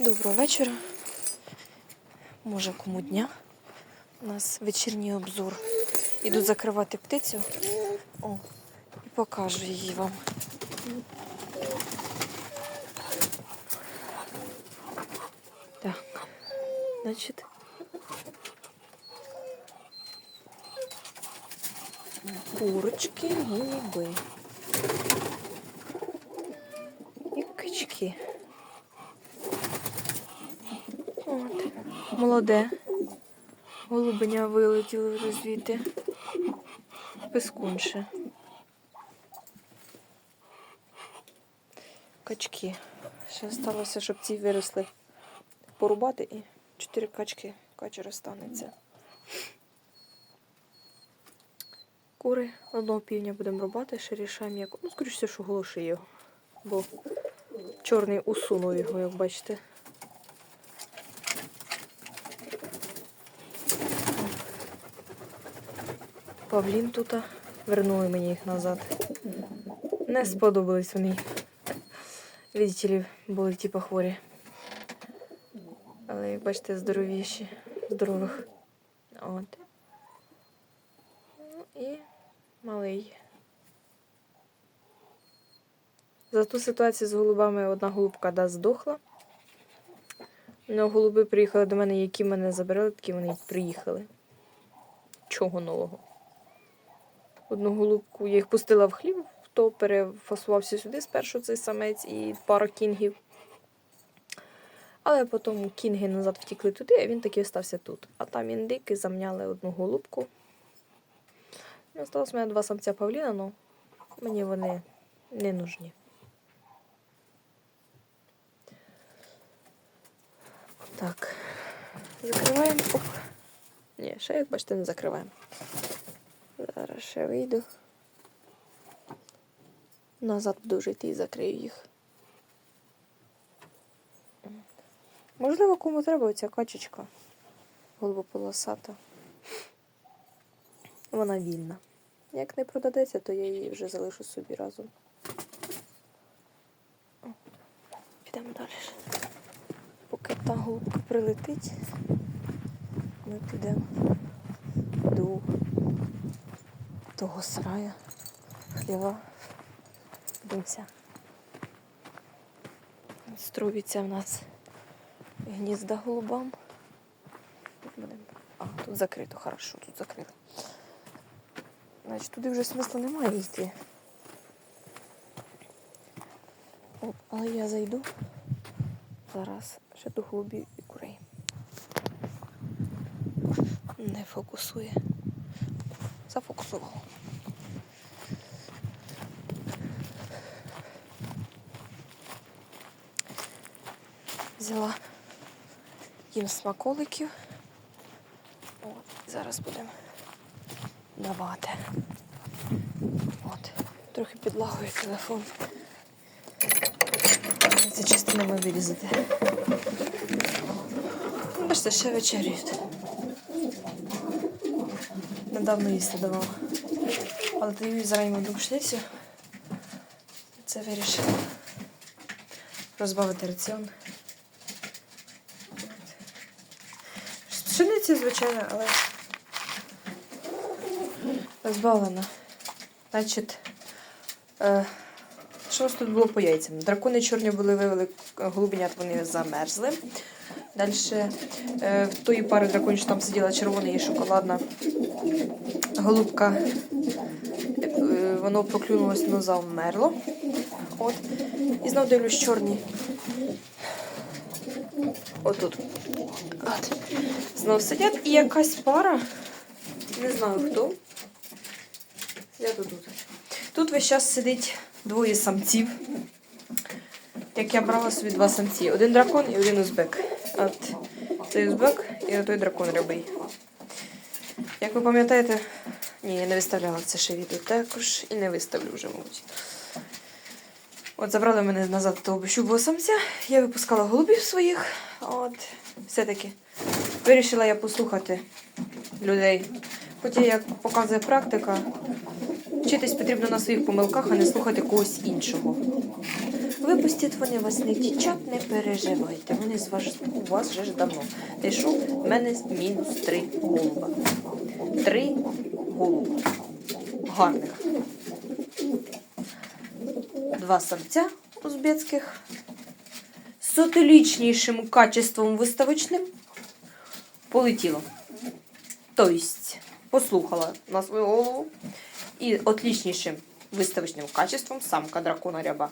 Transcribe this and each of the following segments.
Доброго вечора. Може, кому дня. У нас вечірній обзор. Іду закривати птицю. О, і покажу її вам. Так, значить. Курочки, голуби. І качки. От. Молоде. Голубеня вилетіло вже звідти. Пискунше. Качки. Ще сталося, щоб ці виросли порубати і чотири качки качера станеться. Кури одного півня будемо рубати, ще рішаємо як. Ну, скоріше, що голоши його. Бо чорний усунув його, як бачите. Павлін тут. Вернули мені їх назад. Не сподобались вони. Видите були типу хворі. Але, як бачите, здоровіші, здорових. От. Ну і малий. За ту ситуацію з голубами одна голубка да, здохла. Ну, голуби приїхали до мене, які мене забирали, такі вони приїхали. Чого нового? Одну голубку я їх пустила в хлів, хто перефасувався сюди спершу цей самець і пара кінгів. Але потім кінги назад втікли туди, а він таки остався тут. А там індики замняли одну голубку. І осталось у мене два самця павліна, але мені вони не нужні. Так, закриваємо. Ні, ще, як бачите, не закриваємо. Зараз ще вийду. Назад буду вже йти і закрию їх. Можливо, кому треба оця качечка голубополосата. Вона вільна. Як не продадеться, то я її вже залишу собі разом. Підемо далі. Поки та голубка прилетить, ми підемо до того сарая, хліва. Дивимося. Струються в нас гнізда голубам. А, тут закрито, хорошо, тут закрито. Значить, туди вже смисла немає йти. О, але я зайду зараз ще до голубів і курей. Не фокусує. Зафокусував. Взяла їм смаколиків. От, зараз будемо давати. От, трохи підлагою телефон. Це частина ми вирізати. Бачите, ще вечерюють. Недавно їсти давала. Але зараз йому душницю. Це вирішила розбавити раціон. Пшениці, звичайно, але розбавлена. Значить, е, що у нас тут було по яйцям? Дракони чорні були вивели голубенят, вони замерзли. Далі е, в тої пари драконів, що там сиділа червона і шоколадна голубка. Е, воно проклюнулося, воно завмерло. От. І знов дивлюсь чорні. Отут. От. Знов сидять і якась пара. Не знаю хто. Сидять отут. Тут весь час сидить двоє самців. Як я брала собі два самці. Один дракон і один узбек. От цей узбек і той дракон рябий. Як ви пам'ятаєте, ні, я не виставляла це ще відео також і не виставлю вже, мабуть. От забрали мене назад того бещубого самця. Я випускала голубів своїх. От, все-таки вирішила я послухати людей. Хоча, як показує практика, вчитись потрібно на своїх помилках, а не слухати когось іншого. Випустять вони вас не втічать, не переживайте. Вони з вас, у вас вже ж давно. Ти що? В мене мінус три голуба. Три голуба. Гарних. Два самця узбецьких з отличнішим качеством виставочним полетіло. Тобто, послухала на свою голову і отличнішим виставочним качеством самка дракона ряба.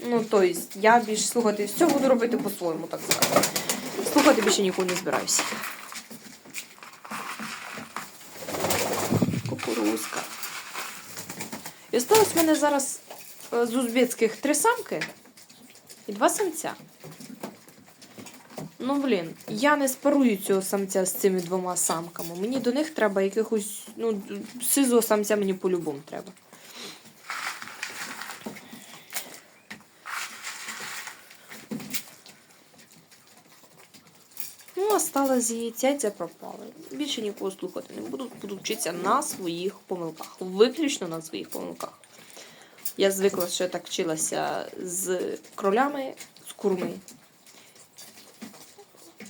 Ну, тобто, я більш слухати все буду робити по-своєму, так сказати. Слухати більше ніколи не збираюся. Кукурузка. І осталось в мене зараз е, з узбецьких три самки і два самця. Ну, блін, я не спарую цього самця з цими двома самками. Мені до них треба якихось, ну, сизого самця мені по-любому треба. Осталось з її цяця пропали. Більше нікого слухати не буду. Буду вчитися на своїх помилках. Виключно на своїх помилках. Я звикла, що я так вчилася з кролями, з курми.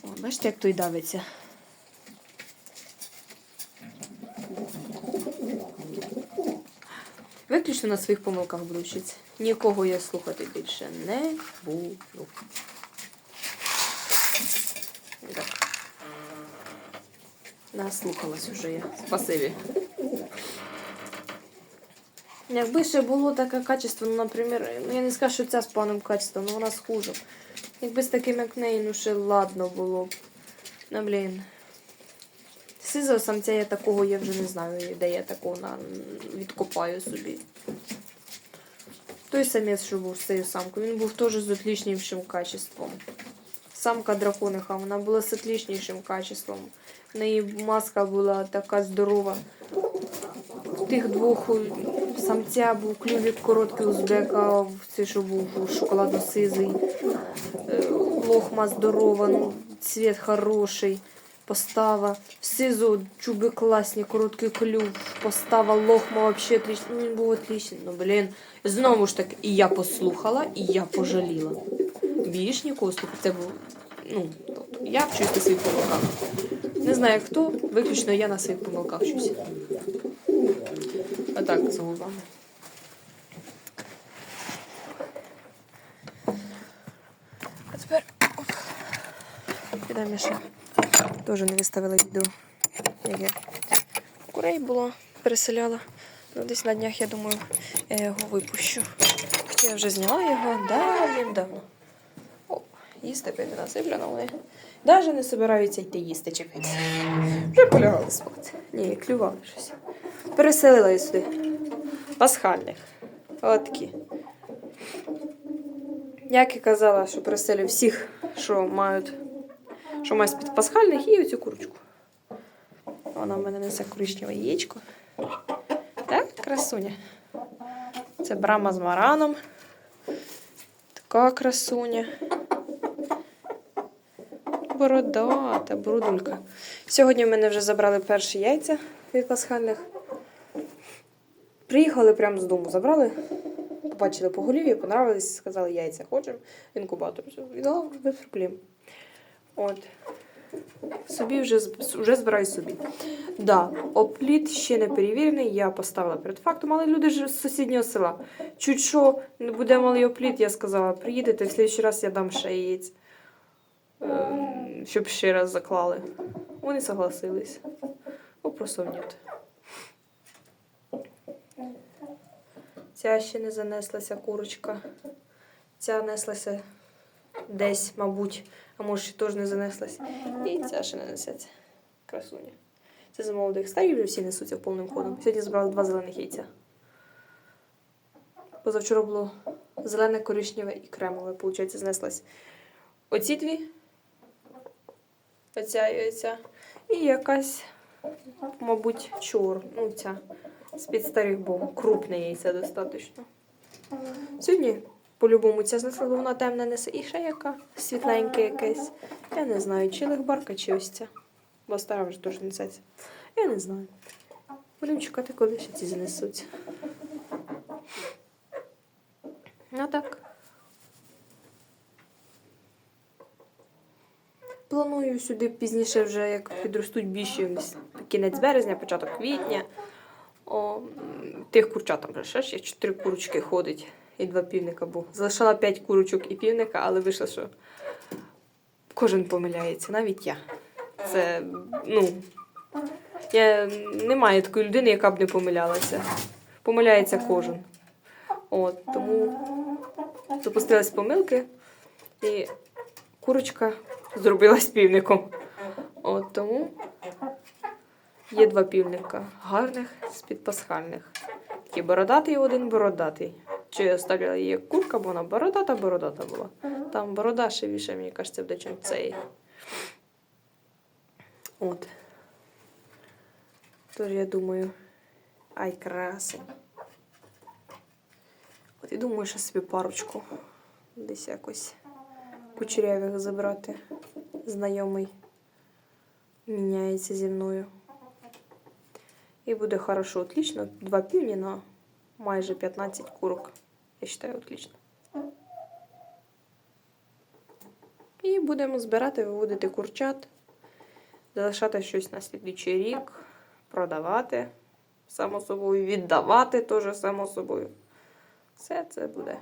О, бачите, як той давиться. Виключно на своїх помилках буду вчитися. Нікого я слухати більше не буду. Так. Наслухалась уже я. Спасибі. Якби ще було таке качество, ну, наприклад, ну я не скажу, що ця з поганим качеством, але вона схожа. Якби з таким, як неї, ну ще ладно було б. Ну, блін. Сизого самця я такого, я вже не знаю, де я такого на... відкопаю собі. Той самець, що був з цією самкою, він був теж з отличнішим качеством. Самка дракониха, вона була з отличнішим качеством. В неї маска була така здорова. Тих двох самця був клювік короткий узбека, цей, що був шоколадно-сизий, е, лохма здорова, ну, цвіт хороший, постава. Сизу чуби класні, короткий клюв, постава, лохма взагалі отлично. Ну, він був отличний. Ну, блін. Знову ж таки, і я послухала, і я пожаліла. Більш нікого. Це був. Ну, тобто, я вчусь на своїх помилках. Не знаю хто, виключно я на своїх помилках вчусь. А так, з голубами. А тепер підемо ще. Теж не виставила відео. Як я курей було, переселяла. Ну, десь на днях, я думаю, я його випущу. Я вже зняла його давним-давно. Їсти пити насиплено вони. Навіть не збираються йти їсти чи пити. Вже полягали спати. Ні, клювали щось. Переселила я сюди. Пасхальних. Отакі. Як і казала, що переселю всіх, що мають, що мають з-під пасхальних, і оцю курочку. Вона в мене несе коричневе яєчко. Так, красуня. Це брама з мараном. Така красуня. Бородата, брудулька. Сьогодні в мене вже забрали перші яйця від пасхальних. Приїхали прямо з дому, забрали, побачили по голів'ю, понравились, сказали, яйця хочемо, інкубатор. Віддала без проблем. От. Собі вже, вже збираю собі. Да, опліт ще не перевірений, я поставила перед фактом, але люди ж з сусіднього села. Чуть що не буде малий опліт, я сказала, приїдете, в слідчий раз я дам ще яєць, ем, щоб ще раз заклали. Вони согласились. Вопросов нет. Ця ще не занеслася курочка. Ця неслася десь, мабуть, а може ще теж не занеслась. І ця ще не несеться. Красуня. Це за молодих старі вже всі несуться повним ходом. Сьогодні збрали два зелених яйця. Позавчора було зелене, коричневе і кремове. Получається, знеслась оці дві. Оця і якась, мабуть, чор. Ну. З-під старих, бо крупне яйця достатньо. Сьогодні, по-любому, ця знесла, вона темна несе. І ще яка світленька якась. Я не знаю, чи легбарка, чи ось ця. Бо стара вже теж несеться. Я не знаю. Будемо чекати, коли ще ці занесуться. Ну так. Планую сюди пізніше, вже як підростуть більші кінець березня, початок квітня. О, тих курчат там ще є чотири курочки ходить і два півника був. Залишала п'ять курочок і півника, але вийшло, що кожен помиляється, навіть я. Це, ну, я немає такої людини, яка б не помилялася. Помиляється кожен. От, тому допустилась помилки, і курочка зробилась півником. От тому є два півника гарних з-під пасхальних. Такий бородатий один бородатий. Чи я оставила її курка, бо вона бородата, бородата була. Там борода більше, мені кажеться, буде, чим цей. От. Тож я думаю, ай красень. От і думаю, що собі парочку десь якось кучерявих забрати. Знайомий міняється зі мною. І буде хорошо, отлично. Два півні на майже 15 курок. Я вважаю, отлично. І будемо збирати, виводити курчат, залишати щось на слідуючий рік, продавати, само собою, віддавати теж само собою. Все це буде